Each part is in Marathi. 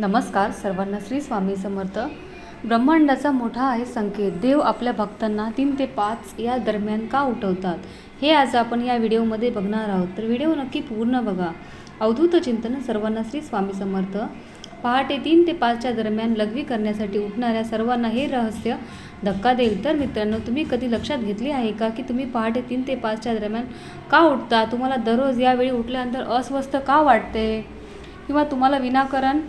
नमस्कार सर्वांना श्री स्वामी समर्थ. ब्रह्मांडाचा मोठा आहे संकेत. देव आपल्या भक्तांना तीन ते पाच या दरम्यान का उठवतात? हे आज आपण या व्हिडिओमध्ये बघणार आहोत. तर व्हिडिओ नक्की पूर्ण बघा. अवधूत चिंतन सर्वांना श्री स्वामी समर्थ. पहाटे तीन ते पाचच्या दरम्यान लघवी करण्यासाठी उठणाऱ्या सर्वांना हे रहस्य धक्का देईल. तर मित्रांनो तुम्ही कधी लक्षात घेतले आहे का की तुम्ही पहाटे तीन ते पाचच्या दरम्यान का उठता? तुम्हाला दररोज यावेळी उठल्यानंतर अस्वस्थ का वाटते? किंवा तुम्हाला विनाकारण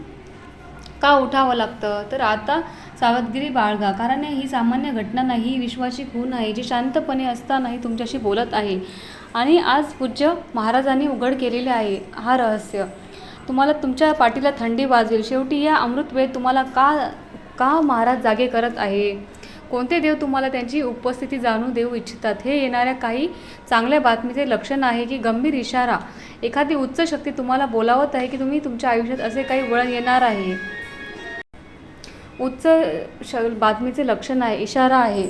का उठावं लागतं? तर आता सावधगिरी बाळगा. कारण ही सामान्य घटना नाही ही विश्वाची खून आहे जी शांतपणे असतानाही तुमच्याशी बोलत आहे. आणि आज पूज्य महाराजांनी उघड केलेले आहे. हा रहस्य. तुम्हाला तुमच्या पाठीला थंडी वाजेल शेवटी या अमृत वेळ तुम्हाला का का महाराज जागे करत आहे? कोणते देव तुम्हाला त्यांची उपस्थिती जाणून देऊ इच्छितात? हे येणाऱ्या काही चांगल्या बातमीचे लक्षण आहे की गंभीर इशारा. एखादी उच्च शक्ती तुम्हाला बोलावत आहे की तुम्ही तुमच्या आयुष्यात असे काही वळण येणार आहे? उच्च श बातमीचे लक्षण आहे इशारा आहे.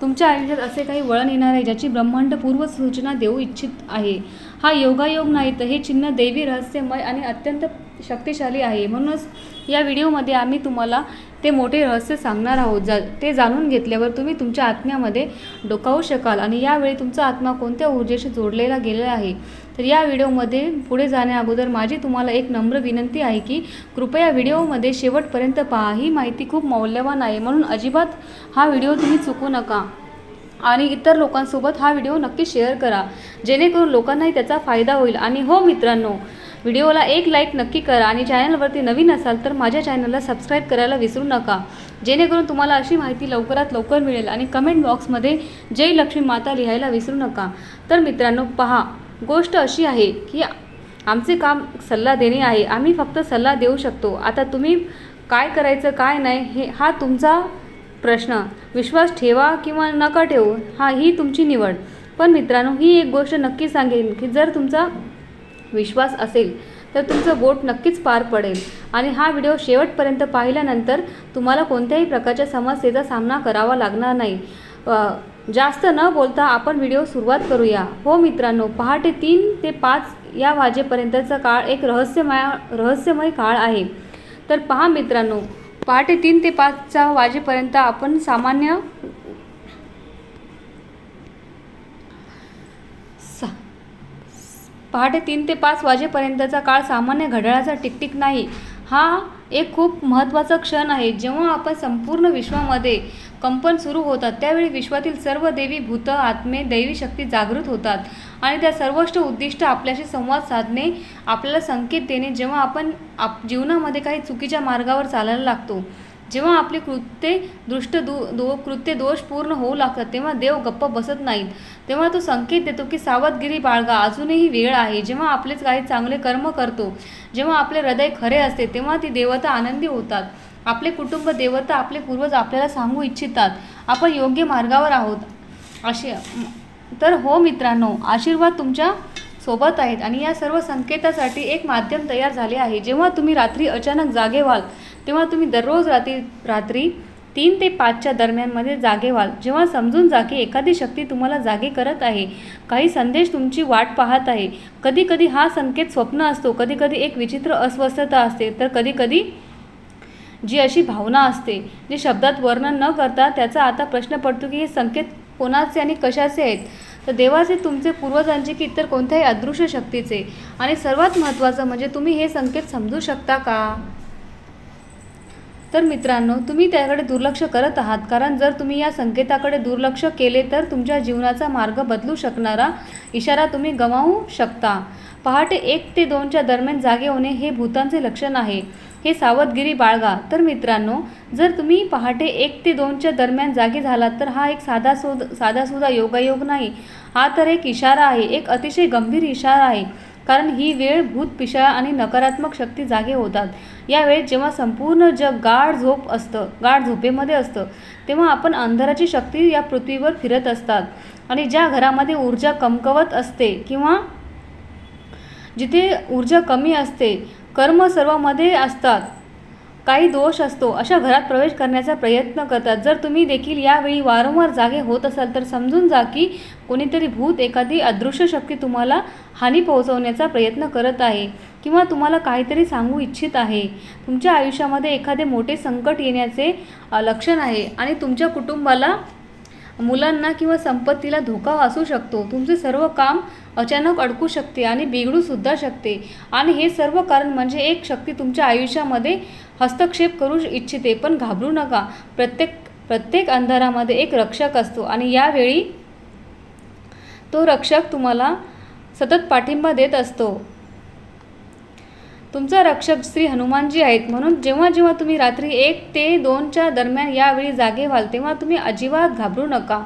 तुमच्या आयुष्यात असे काही वळण येणार आहे ज्याची ब्रह्मांड पूर्व सूचना देऊ इच्छित आहे. हा योगायोग नाही तर हे चिन्ह देवी रहस्यमय आणि अत्यंत शक्तिशाली आहे. म्हणूनच या व्हिडिओमध्ये आम्ही तुम्हाला ते मोठे रहस्य सांगणार आहोत. जा ते जाणून घेतल्यावर तुम्ही तुमच्या आत्म्यामध्ये डोकावू शकाल आणि यावेळी तुमचा आत्मा कोणत्या ऊर्जेशी जोडलेला गेलेला आहे? तर या व्हिडिओमध्ये पुढे जाण्याअगोदर माझी तुम्हाला एक नम्र विनंती आहे की कृपया व्हिडिओमध्ये शेवटपर्यंत पहा. ही माहिती खूप मौल्यवान आहे म्हणून अजिबात हा व्हिडिओ तुम्ही चुकू नका. आणि इतर लोकांसोबत हा व्हिडिओ नक्की शेअर करा. जेणेकरून लोकांनाही त्याचा फायदा होईल. आणि हो मित्रांनो व्हिडिओला एक लाईक नक्की करा आणि चॅनलवरती नवीन असाल तर माझ्या चॅनलला सबस्क्राईब करायला विसरू नका. जेणेकरून तुम्हाला अशी माहिती लवकरात लवकर मिळेल आणि कमेंट बॉक्समध्ये जय लक्ष्मी माता लिहायला विसरू नका. तर मित्रांनो पहा गोष्ट अशी आहे की आमचे काम सल्ला देणे आहे. आम्ही फक्त सल्ला देऊ शकतो. आता तुम्ही काय करायचं काय नाही हे हा तुमचा प्रश्न. विश्वास ठेवा किंवा नका ठेवू हा ही तुमची निवड. पण मित्रांनो ही एक गोष्ट नक्की सांगेन की जर तुमचा विश्वास असेल तर तुमचं बोट नक्कीच पार पडेल. आणि हा व्हिडिओ शेवटपर्यंत पाहिल्यानंतर तुम्हाला कोणत्याही प्रकारच्या समस्येचा सामना करावा लागणार नाही. जास्त न बोलता आपण व्हिडिओ सुरुवात करूया. हो मित्रांनो पहाटे तीन ते पाच या वाजेपर्यंतचा काळ एक रहस्यमय रहस्यमय काळ आहे. तर पहा मित्रांनो पहाटे तीन ते पाचच्या वाजेपर्यंत आपण सामान्य सा पहाटे तीन ते पाच वाजेपर्यंतचा काळ सामान्य घड्याळाचा टिकटिक नाही. हा एक खूप महत्त्वाचा क्षण आहे. जेव्हा आपण संपूर्ण विश्वामध्ये कंपन सुरू होतात त्यावेळी विश्वातील सर्व देवी भूत आत्मे दैवी शक्ती जागृत होतात आणि त्या सर्वोष्ट उद्दिष्ट आपल्याशी संवाद साधणे आपल्याला संकेत देणे जेव्हा आपण आप जीवनामध्ये काही चुकीच्या मार्गावर चालायला लागतो. जेव्हा आपले कृत्ये दृष्ट दु दो कृत्य दोष पूर्ण होऊ लागतात तेव्हा देव गप्प बसत नाहीत. तेव्हा तो संकेत देतो की सावधगिरी बाळगा अजूनही वेळ आहे. जेव्हा आपलेच काही चांगले कर्म करतो जेव्हा आपले हृदय खरे असते तेव्हा ती देवता आनंदी होतात. आपले कुटुंब देवता आपले पूर्वज आपल्याला सांगू इच्छितात. आपण योग्य मार्गावर आहोत. असे तर हो मित्रांनो आशीर्वाद तुमच्यासोबत आहेत. आणि या सर्व संकेतासाठी एक माध्यम तयार झाले आहे. जेव्हा तुम्ही रात्री अचानक जागे व्हाल तेव्हा तुम्ही दररोज रात्री रात्री तीन ते पाचच्या दरम्यानमध्ये जागे व्हाल. जेव्हा समजून जा की एखादी शक्ती तुम्हाला जागे करत आहे काही संदेश तुमची वाट पाहत आहे. कधीकधी हा संकेत स्वप्न असतो कधी कधी एक विचित्र अस्वस्थता असते तर कधीकधी जी अशी भावना असते जी शब्दात वर्णन न करता त्याचा आता प्रश्न पडतो की हे संकेत कोणाचे आणि कशाचे आहेत? तर देवाचे तुमचे पूर्वजांचे की इतर कोणत्याही अदृश्य शक्तीचे. आणि सर्वात महत्त्वाचं म्हणजे तुम्ही हे संकेत समजू शकता का? तर मित्रांनो तुम्ही त्याकडे दुर्लक्ष करत आहात. कारण जर तुम्ही या संकेताकडे दुर्लक्ष केले तर तुमच्या जीवनाचा मार्ग बदलू शकणारा इशारा तुम्ही गमावू शकता. पहाटे एक ते दोनच्या दरम्यान जागे होणे हे भूतांचे लक्षण आहे. हे सावधगिरी बाळगा. तर मित्रांनो जर तुम्ही पहाटे एक ते दोनच्या दरम्यान जागे झालात तर हा एक साधा सोद साधासुद्धा योगायोग नाही. हा तर एक इशारा आहे. एक अतिशय गंभीर इशारा आहे. कारण ही वेळ भूत पिशाळ आणि नकारात्मक शक्ती जागे होतात. या वेळेत जेव्हा संपूर्ण जग गाढ झोप असतं गाढ झोपेमध्ये असतं तेव्हा आपण अंधाराची शक्ती या पृथ्वीवर फिरत असतात. आणि ज्या घरामध्ये ऊर्जा कमकवत असते किंवा जिथे ऊर्जा कमी असते कर्म सर्वामध्ये असतात. काही दोष असतो अशा घरात प्रवेश करण्याचा प्रयत्न करतात. जर तुम्ही देखील यावेळी वारंवार जागे होत असाल तर समजून जा की कोणीतरी भूत एखादी अदृश्य शक्ती तुम्हाला हानी पोहोचवण्याचा प्रयत्न करत आहे किंवा तुम्हाला काहीतरी सांगू इच्छित आहे. तुमच्या आयुष्यामध्ये एखादे मोठे संकट येण्याचे लक्षण आहे आणि तुमच्या कुटुंबाला मुलांना किंवा संपत्तीला धोका असू शकतो. तुमचे सर्व काम अचानक अडकू शकते आणि बिघडूसुद्धा शकते. आणि हे सर्व कारण म्हणजे एक शक्ती तुमच्या आयुष्यामध्ये हस्तक्षेप करू इच्छिते पण घाबरू नका. प्रत्येक प्रत्येक अंधारामध्ये एक रक्षक असतो आणि यावेळी तो रक्षक तुम्हाला सतत पाठिंबा देत असतो. तुमचा रक्षक श्री हनुमानजी आहेत. म्हणून जेव्हा जेव्हा तुम्ही रात्री एक ते दोनच्या दरम्यान यावेळी जागे व्हाल तेव्हा तुम्ही अजिबात घाबरू नका.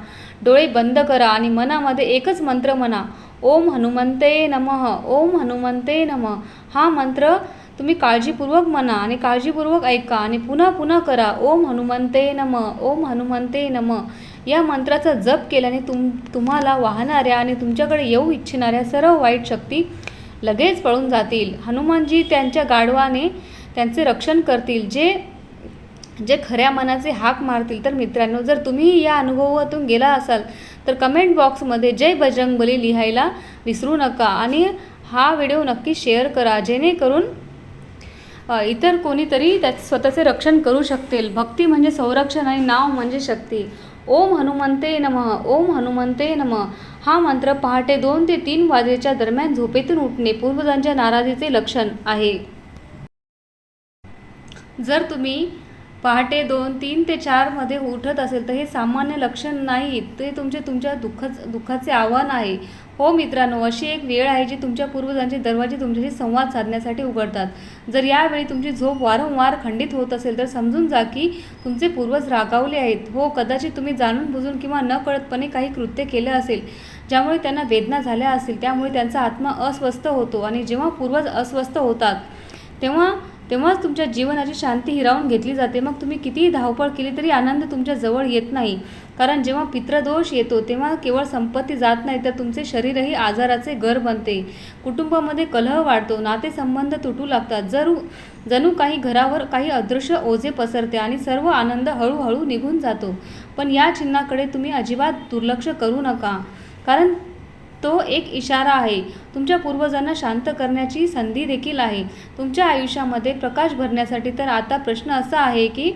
डोळे बंद करा आणि मनामध्ये एकच मंत्र म्हणा. ओम हनुमंते नमः ओम हनुमंते नमः. हा मंत्र तुम्ही काळजीपूर्वक म्हणा आणि काळजीपूर्वक ऐका आणि पुन्हा पुन्हा करा. ओम हनुमंते नम ओम हनुमंते नम. या मंत्राचा जप केल्याने तुम तुम्हाला वाहणाऱ्या आणि तुमच्याकडे येऊ इच्छिणाऱ्या सर्व वाईट शक्ती लगेच पळून जातील. हनुमानजी त्यांच्या गाढवाने त्यांचे रक्षण करतील. जे जे खऱ्या मनाचे हाक मारतील. तर मित्रांनो जर तुम्ही या अनुभवातून गेला असाल तर कमेंट बॉक्समध्ये जय बजरंगबली लिहायला विसरू नका. आणि हा व्हिडिओ नक्की शेअर करा. जेणेकरून इतर कोणीतरी त्याचे स्वतःचे रक्षण करू शकतील. भक्ती म्हणजे संरक्षण आणि नाव म्हणजे शक्ती. ओम हनुमंते नमः ओम हनुमंते नमः. हा मंत्र पहाटे दोन ते तीन वाजेच्या दरम्यान झोपेतून उठणे पूर्वजांच्या नाराजीचे लक्षण आहे. जर तुम्ही पहाटे दोन तीन ते चारमध्ये उठत असेल तर हे सामान्य लक्षण नाही ते तुमचे तुमच्या दुःखच दुःखाचे आव्हान आहे. हो मित्रांनो अशी एक वेळ आहे जी तुमच्या पूर्वजांचे दरवाजे तुमच्याशी संवाद साधण्यासाठी उघडतात. जर यावेळी तुमची झोप वारंवार खंडित होत असेल तर समजून जा की तुमचे पूर्वज रागावले आहेत. हो कदाचित तुम्ही जाणून बुजून किंवा न कळतपणे काही कृत्य केलं असेल ज्यामुळे त्यांना वेदना झाल्या असतील त्यामुळे त्यांचा आत्मा अस्वस्थ होतो आणि जेव्हा पूर्वज अस्वस्थ होतात तेव्हा तेव्हाच तुमच्या जीवनाची शांती हिरावून घेतली जाते. मग तुम्ही कितीही धावपळ केली तरी आनंद तुमच्या जवळ येत नाही. कारण जेव्हा पित्रदोष येतो तेव्हा केवळ संपत्ती जात नाही तर तुमचे शरीरही आजाराचे घर बनते. कुटुंबामध्ये कलह वाढतो नातेसंबंध तुटू लागतात. जर जणू काही घरावर काही अदृश्य ओझे पसरते आणि सर्व आनंद हळूहळू निघून जातो. पण या चिन्हाकडे तुम्ही अजिबात दुर्लक्ष करू नका. कारण तो एक इशारा आहे. तुमच्या पूर्वजांना शांत करण्याची संधी देखील आहे. तुमच्या आयुष्यामध्ये प्रकाश भरण्यासाठी तर आता प्रश्न असा आहे की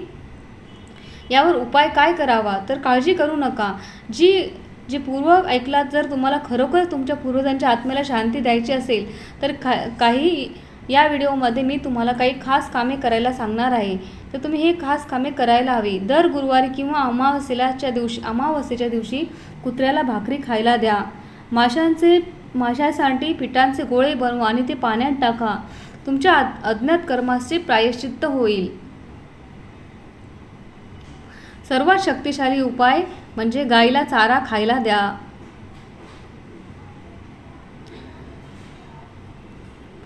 यावर उपाय काय करावा? तर काळजी करू नका. जी जे पूर्व ऐकलात जर तुम्हाला खरोखर तुमच्या पूर्वजांच्या आत्म्याला शांती द्यायची असेल तर खा काही या व्हिडिओमध्ये मी तुम्हाला काही खास कामे करायला सांगणार आहे. तर तुम्ही हे खास कामे करायला हवी. दर गुरुवारी किंवा अमावस्येलाच्या दिवशी अमावस्येच्या दिवशी कुत्र्याला भाकरी खायला द्या. माशांचे माशासाठी पिठांचे गोळे बनवा आणि ते पाण्यात टाका. तुमच्या अज्ञात कर्माचे प्रायश्चित्त होईल. सर्वात शक्तिशाली उपाय म्हणजे गाईला चारा खायला द्या.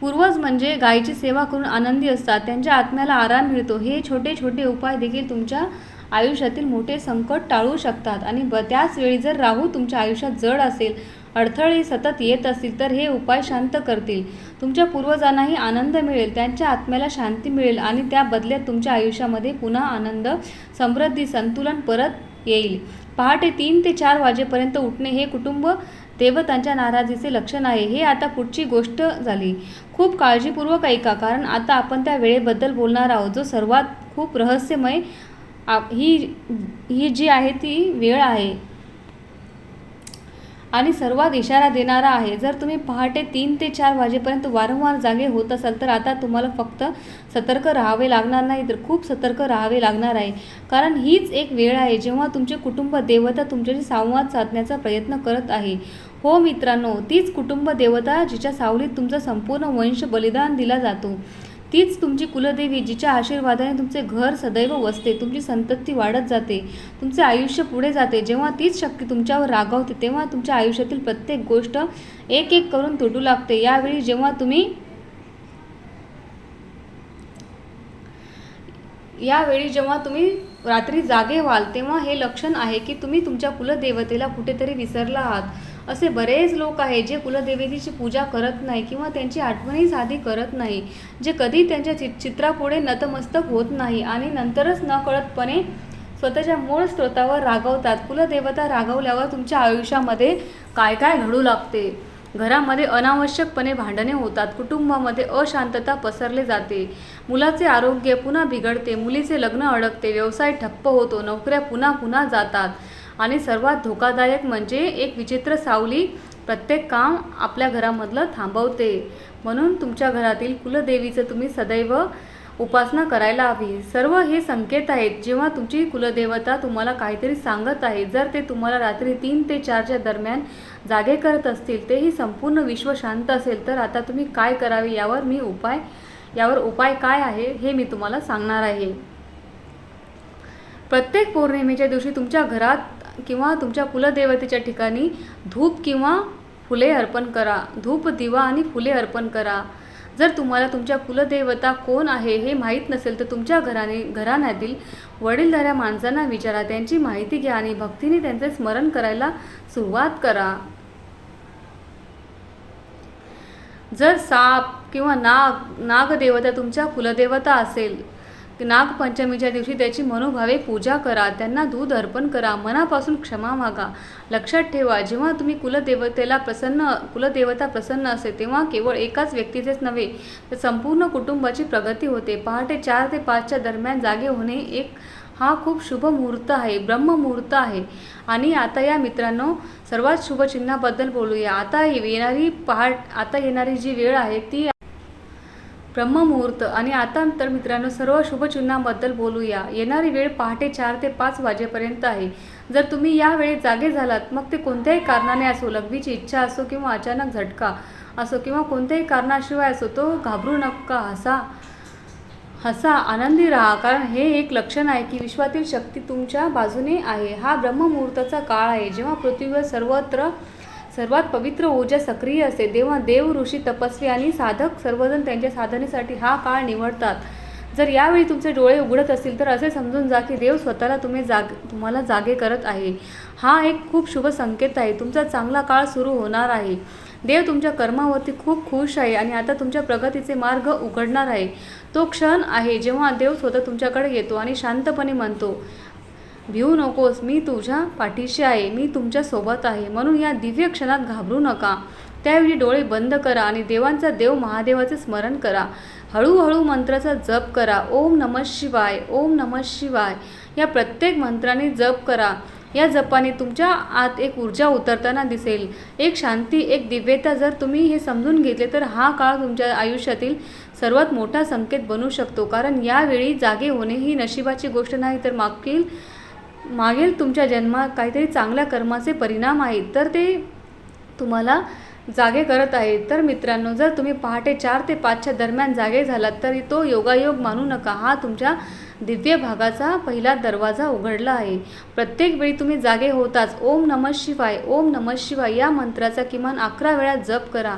पूर्वज म्हणजे गायीची सेवा करून आनंदी असतात. त्यांच्या आत्म्याला आराम मिळतो. हे छोटे छोटे उपाय देखील तुमच्या आयुष्यातील मोठे संकट टाळू शकतात. आणि ब त्याच वेळी जर राहू तुमच्या आयुष्यात जड असेल अडथळे सतत येत असतील तर हे उपाय शांत करतील. तुमच्या पूर्वजांनाही आनंद मिळेल त्यांच्या आत्म्याला शांती मिळेल आणि त्या बदल्यात तुमच्या आयुष्यामध्ये पुन्हा आनंद समृद्धी संतुलन परत येईल. पहाटे तीन ते चार वाजेपर्यंत उठणे हे कुटुंब देवतांच्या नाराजीचे लक्षण आहे. हे आता पुढची गोष्ट झाली. खूप काळजीपूर्वक ऐका कारण आता आपण त्या वेळेबद्दल बोलणार आहोत. जो सर्वात खूप रहस्यमय आप- ही ही जी आहे ती वेळ आहे. आणि सर्वात इशारा देणारा आहे. जर तुम्ही पहाटे तीन ते चार वाजेपर्यंत वारंवार जागे होत असाल तर आता तुम्हाला फक्त सतर्क राहावे लागणार नाही तर खूप सतर्क राहावे लागणार आहे. कारण हीच एक वेळ आहे जेव्हा तुमचे कुटुंब देवता तुमच्याशी संवाद साधण्याचा प्रयत्न करत आहे. हो मित्रांनो तीच कुटुंब देवता जिच्या सावलीत तुमचा संपूर्ण वंश बलिदान दिला जातो. तीच तुमची कुलदेवी जिच्या आशीर्वादाने तुमचे घर सदैव वसते तुमची संतती वाढत जाते तुमचे आयुष्य पुढे जाते. जेव्हा तीच शक्ती तुमच्यावर रागावते तेव्हा तुमच्या आयुष्यातील प्रत्येक गोष्ट एक एक करून तुटू लागते. यावेळी जेव्हा तुम्ही यावेळी जेव्हा तुम्ही रात्री जागे व्हाल तेव्हा हे लक्षण आहे की तुम्ही तुमच्या कुलदेवतेला कुठेतरी विसरला आहात. असे बरेच लोक आहेत जे कुलदेवतेची पूजा करत नाही किंवा त्यांची आठवणी साधी करत नाही जे कधी त्यांच्या चि चित्रापुढे नतमस्तक होत नाही आणि नंतरच नकळतपणे स्वतःच्या मूळ स्रोतावर रागवतात. कुलदेवता रागवल्यावर तुमच्या आयुष्यामध्ये काय काय घडू लागते? घरामध्ये अनावश्यकपणे भांडणे होतात. कुटुंबामध्ये अशांतता पसरले जाते. मुलाचे आरोग्य पुन्हा बिघडते. मुलीचे लग्न अडकते. व्यवसाय ठप्प होतो. नोकऱ्या पुन्हा पुन्हा जातात. आणि सर्वात धोकादायक म्हणजे एक विचित्र सावली प्रत्येक काम आपल्या घरामधलं थांबवते. म्हणून तुमच्या घरातील कुलदेवीचं तुम्ही सदैव उपासना करायला हवी. सर्व हे संकेत आहेत. जेव्हा तुमची कुलदेवता तुम्हाला काहीतरी सांगत आहे जर ते तुम्हाला रात्री तीन ते चारच्या दरम्यान जागे करत असतील तेही संपूर्ण विश्व शांत असेल तर आता तुम्ही काय करावे यावर मी उपाय यावर उपाय काय आहे हे मी तुम्हाला सांगणार आहे. प्रत्येक पौर्णिमेच्या दिवशी तुमच्या घरात किंवा तुमच्या कुलदेवतेच्या ठिकाणी धूप किंवा फुले अर्पण करा. धूप दिवा आणि फुले अर्पण करा. जर तुम्हाला तुमच्या कुलदेवता कोण आहे हे माहीत नसेल तर तुमच्या घराने घराण्यातील वडीलधाऱ्या माणसांना विचारा. त्यांची माहिती घ्या आणि भक्तीने त्यांचे स्मरण करायला सुरुवात करा. जर साप किंवा नाग नागदेवता तुमच्या कुलदेवता असेल नागपंचमीच्या दिवशी त्याची मनोभावे पूजा करा त्यांना दूध अर्पण करा मनापासून क्षमा मागा. लक्षात ठेवा जेव्हा तुम्ही कुलदेवतेला प्रसन्न कुलदेवता प्रसन्न असते तेव्हा केवळ एकाच व्यक्तीचेच नव्हे तर संपूर्ण कुटुंबाची प्रगती होते. पहाटे चार ते पाचच्या दरम्यान जागे होणे एक हा खूप शुभ मुहूर्त आहे ब्रह्ममुहूर्त आहे. आणि आता या मित्रांनो सर्वात शुभ चिन्हाबद्दल बोलूया. आता येणारी पहाट आता येणारी जी वेळ आहे ती ब्रह्ममुहूर्त. आणि आता तर मित्रांनो सर्व शुभचिन्हांबद्दल बोलूया. येणारी वेळ पहाटे चार ते पाच वाजेपर्यंत आहे. जर तुम्ही यावेळी जागे झालात मग ते कोणत्याही कारणाने असो लघवीची इच्छा असो किंवा अचानक झटका असो किंवा कोणत्याही कारणाशिवाय असो तो घाबरू नका हसा हसा आनंदी राहा. कारण हे एक लक्षण आहे की विश्वातील शक्ती तुमच्या बाजूने आहे. हा ब्रह्ममुहूर्ताचा काळ आहे जेव्हा पृथ्वीवर सर्वत्र सर्वात पवित्र ऊर्जा सक्रिय असते. तेव्हा देव ऋषी तपस्वी आणि साधक सर्वजण त्यांच्या साधनेसाठी हा काळ निवडतात. जर यावेळी तुमचे डोळे उघडत असतील तर असे समजून जा की देव स्वतःला तुम्ही जाग तुम्हाला जागे करत आहे. हा एक खूप शुभ संकेत आहे. तुमचा चांगला काळ सुरू होणार आहे. देव तुमच्या कर्मावरती खूप खुश आहे आणि आता तुमच्या प्रगतीचे मार्ग उघडणार आहे. तो क्षण आहे जेव्हा देव स्वतः तुमच्याकडे येतो आणि शांतपणे म्हणतो भिवू नकोस मी तुझ्या पाठीशी आहे मी तुमच्यासोबत आहे. म्हणून या दिव्य क्षणात घाबरू नका. त्यावेळी डोळे बंद करा आणि देवांचा देव महादेवाचे स्मरण करा. हळूहळू मंत्राचा जप करा. ओम नमः शिवाय ओम नमः शिवाय. या प्रत्येक मंत्राने जप करा. या जपाने तुमच्या आत एक ऊर्जा उतरताना दिसेल. एक शांती एक दिव्यता जर तुम्ही हे समजून घेतले तर हा काळ तुमच्या आयुष्यातील सर्वात मोठा संकेत बनू शकतो. कारण यावेळी जागे होणे ही नशिबाची गोष्ट नाही तर मागील मागील तुमच्या जन्मात काहीतरी चांगल्या कर्माचे परिणाम आहेत तर ते तुम्हाला जागे करत आहेत. तर मित्रांनो जर तुम्ही पहाटे चार ते पाचच्या दरम्यान जागे झालात तरी तो योगायोग मानू नका. हा तुमच्या दिव्य भागाचा पहिला दरवाजा उघडला आहे. प्रत्येक वेळी तुम्ही जागे होताच. ओम नमः शिवाय ओम नमः शिवाय या मंत्राचा किमान अकरा वेळा जप करा.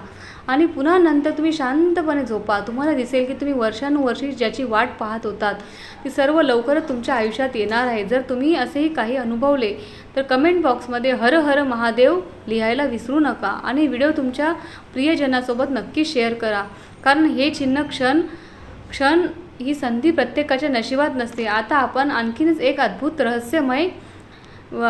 आणि पुन्हा नंतर तुम्ही शांतपणे झोपा. तुम्हाला दिसेल की तुम्ही वर्षानुवर्षी ज्याची वाट पाहत होतात ती सर्व लवकरच तुमच्या आयुष्यात येणार आहे. जर तुम्ही असेही काही अनुभवले तर कमेंट बॉक्समध्ये हर हर महादेव लिहायला विसरू नका आणि व्हिडिओ तुमच्या प्रियजनासोबत नक्की शेअर करा. कारण हे चिन्ह क्षण क्षण ही संधी प्रत्येकाच्या नशिबात नसते. आता आपण आणखीनच एक अद्भुत रहस्यमय व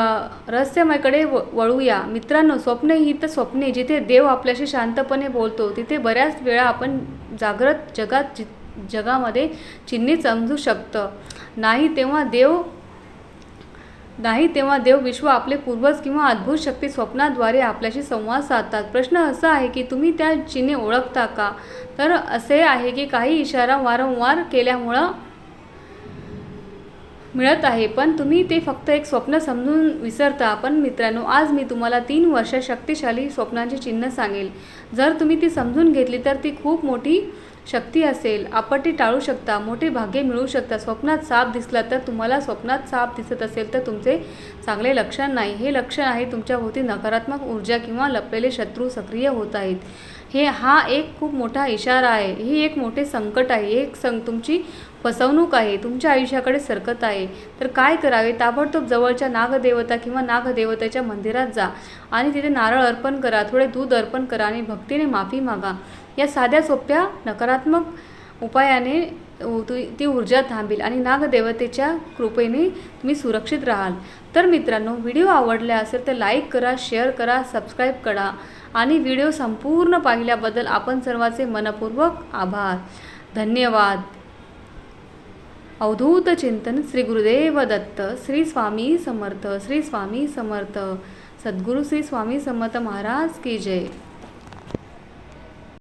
रहस्यमयकडे व वळूया. मित्रांनो स्वप्ने ही तर स्वप्ने. जिथे देव आपल्याशी शांतपणे बोलतो तिथे बऱ्याच वेळा आपण जागृत जगात जि जगामध्ये चिन्हे समजू शकतं. नाही तेव्हा देव नाही तेव्हा देव विश्व आपले पूर्वज किंवा अद्भुत शक्ती स्वप्नाद्वारे आपल्याशी संवाद साधतात. प्रश्न असा आहे की तुम्ही त्या चिन्हे ओळखता का? तर असे आहे की काही इशारा वारंवार केल्यामुळं मिळत आहे पण तुम्ही ते फक्त एक स्वप्न समजून विसरता. पण मित्रांनो आज मी तुम्हाला तीन वर्ष शक्तिशाली स्वप्नांची चिन्ह सांगेल. जर तुम्ही ती समजून घेतली तर ती खूप मोठी शक्ती असेल आपत्ती टाळू शकता मोठे भाग्य मिळू शकता. स्वप्नात साप दिसला तर तुम्हाला स्वप्नात साप दिसत असेल तर तुमचे चांगले लक्षण नाही. हे लक्षण आहे तुमच्याभोवती नकारात्मक ऊर्जा किंवा लपलेले शत्रू सक्रिय होत आहेत. हे हा एक खूप मोठा इशारा आहे. ही एक मोठे संकट आहे. एक सं तुमची फसवणूक आहे. तुमच्या आयुष्याकडे सरकत आहे. तर काय करावे? ताबडतोब जवळच्या नागदेवता किंवा नागदेवतेच्या मंदिरात जा आणि तिथे नारळ अर्पण करा थोडे दूध अर्पण करा आणि भक्तीने माफी मागा. या साध्या सोप्या नकारात्मक उपायाने उ- ती ती ऊर्जा थांबेल आणि नागदेवतेच्या कृपेने तुम्ही सुरक्षित राहाल. तर मित्रांनो व्हिडिओ आवडला असेल तर लाईक करा शेअर करा सबस्क्राईब करा आणि व्हिडिओ संपूर्ण पाहिल्याबद्दल आपण सर्वांचे मनपूर्वक आभार. धन्यवाद. अवधूत चिंतन श्री गुरुदेव दत्त श्री स्वामी समर्थ श्री स्वामी समर्थ. सद्गुरू श्री स्वामी समर्थ महाराज की जय.